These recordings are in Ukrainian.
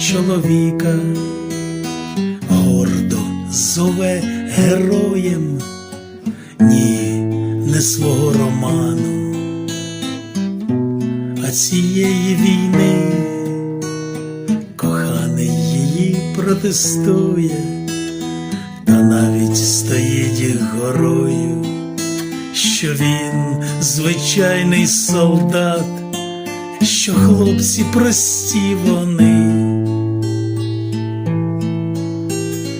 чоловіка, гордо зове героєм, ні, не свого роману, а цієї війни, коханий її протестує, та навіть стоїть горою, що він звичайний солдат що хлопці прості вони,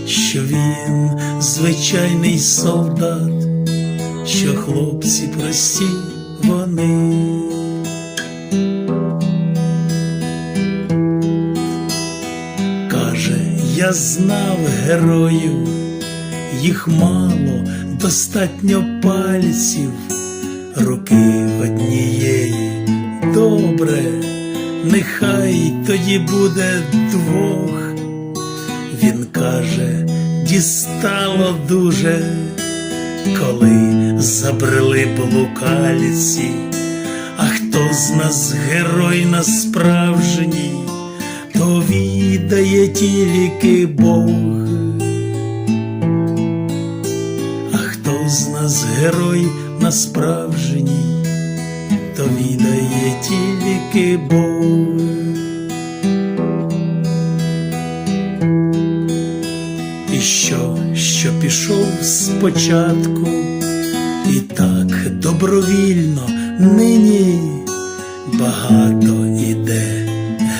що він звичайний солдат, що хлопці прості вони. Каже, я знав героїв, їх мало, достатньо пальців, руки однієї добре, нехай тоді буде двох. Він каже, дістало дуже, коли забрели блукальці, а хто з нас герой насправжній, то відає тільки Бог. А хто з нас герой насправжній? То відає тільки Бог. І що, що пішов спочатку, і так добровільно нині багато іде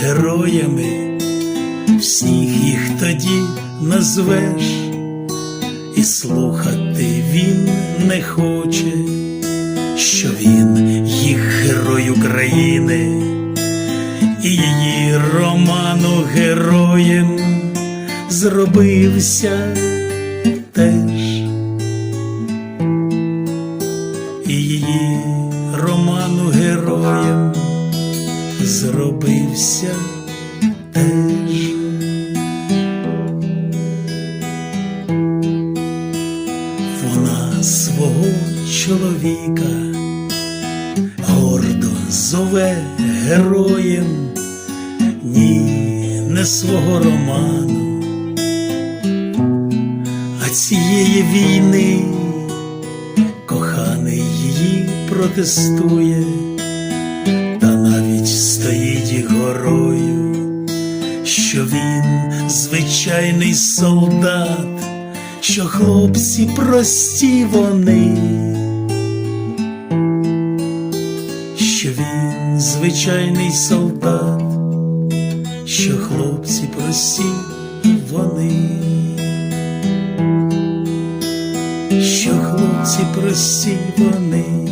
героями, всіх їх тоді назвеш, і слухати він не хоче що він герой України і її роману героєм зробився теж, і її роману героєм зробився теж. Вона свого чоловіка зове героєм, ні, не свого роману, а цієї війни. Коханий її протестує, та навіть стоїть горою, що він звичайний солдат що хлопці прості вони, звичайний солдат, що хлопці прості вони, що хлопці прості вони.